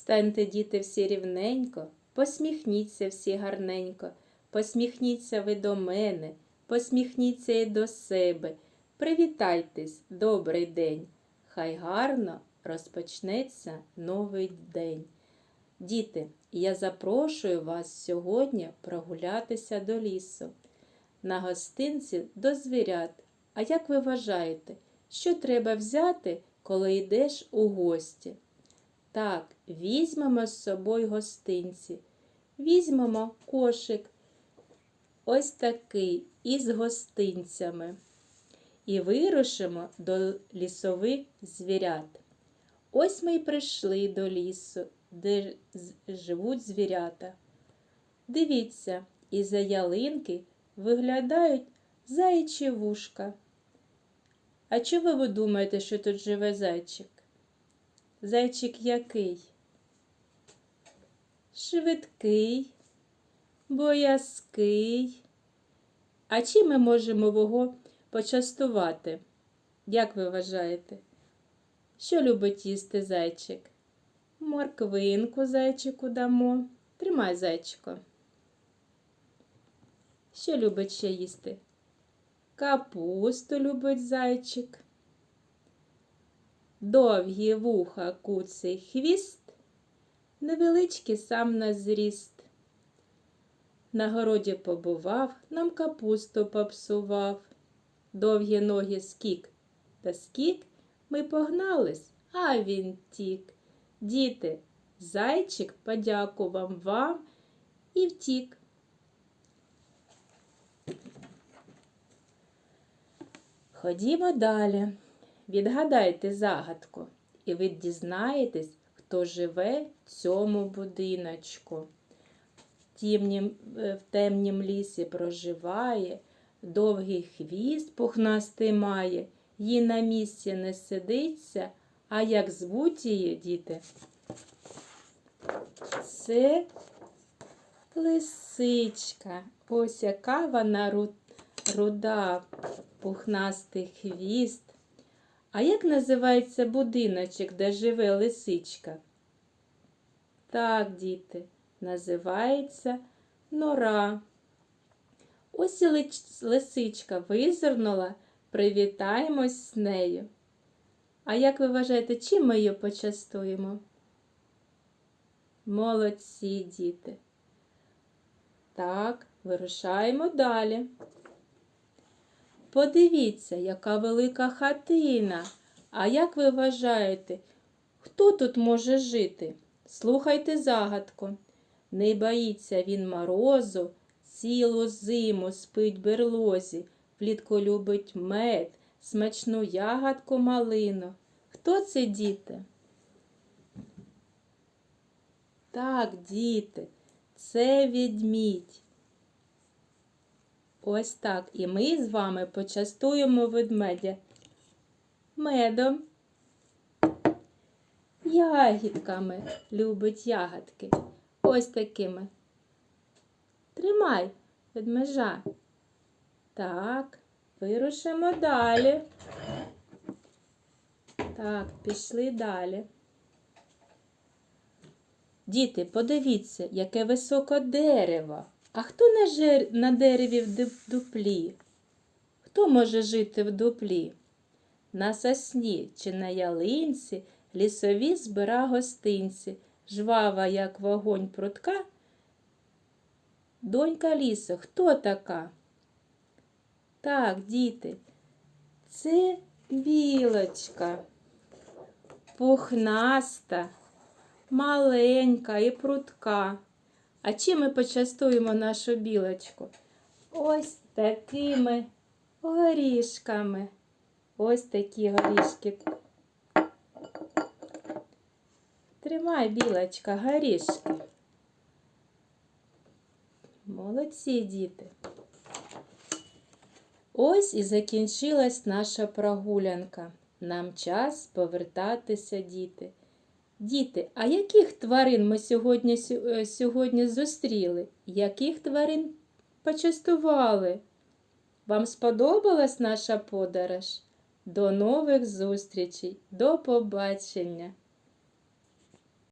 Станьте, діти, всі рівненько, посміхніться всі гарненько, посміхніться ви до мене, посміхніться і до себе. Привітайтесь, добрий день. Хай гарно розпочнеться новий день. Діти, я запрошую вас сьогодні прогулятися до лісу. На гостинці до звірят. А як ви вважаєте, що треба взяти, коли йдеш у гості? Так, візьмемо з собою гостинці. Візьмемо кошик ось такий із гостинцями. І вирушимо до лісових звірят. Ось ми й прийшли до лісу, де живуть звірята. Дивіться, із-за ялинки виглядають заячі вушка. А чого ви думаєте, що тут живе зайчик? Зайчик який? Швидкий, боязкий. А чим ми можемо його почастувати? Як ви вважаєте? Що любить їсти зайчик? Морквинку зайчику дамо. Тримай зайчико. Що любить ще їсти? Капусту любить зайчик. Довгі вуха, куций хвіст, невеличкий сам на зріст. На городі побував, нам капусту попсував. Довгі ноги скік та скік, ми погнались, а він тік. Діти, зайчик подякував вам і втік. Ходімо далі. Відгадайте загадку, і ви дізнаєтесь, хто живе в цьому будиночку. Е, в темнім лісі проживає, довгий хвіст пухнастий має, їй на місці не сидиться, а як звуть її, діти? Це лисичка. Ось яка вона руда, пухнастий хвіст. А як називається будиночок, де живе лисичка? Так, діти, називається нора. Ось і лисичка визирнула, привітаємось з нею. А як ви вважаєте, чим ми її почастуємо? Молодці, діти. Так, вирушаємо далі. Подивіться, яка велика хатина. А як ви вважаєте, хто тут може жити? Слухайте загадку. Не боїться він морозу, цілу зиму спить берлозі, влітку любить мед, смачну ягодку малину. Хто це діти? Так, діти, це відмідь. Ось так. І ми з вами почастуємо ведмедя медом, ягідками любить ягодки. Ось такими. Тримай ведмежа. Так, вирушимо далі. Так, пішли далі. Діти, подивіться, яке високе дерево. А хто на, жер... на дереві в дуплі? Хто може жити в дуплі? На сосні чи на ялинці лісові збира гостинці, жвава, як вогонь прутка. Донька лісу, хто така? Так, діти, це білочка, пухнаста, маленька і прутка. А чим ми почастуємо нашу білочку? Ось такими горішками. Ось такі горішки. Тримай, білочка, горішки. Молодці, діти. Ось і закінчилась наша прогулянка. Нам час повертатися, діти. Діти, а яких тварин ми сьогодні, е, сьогодні зустріли? Яких тварин почастували? Вам сподобалась наша подорож? До нових зустрічей, до побачення!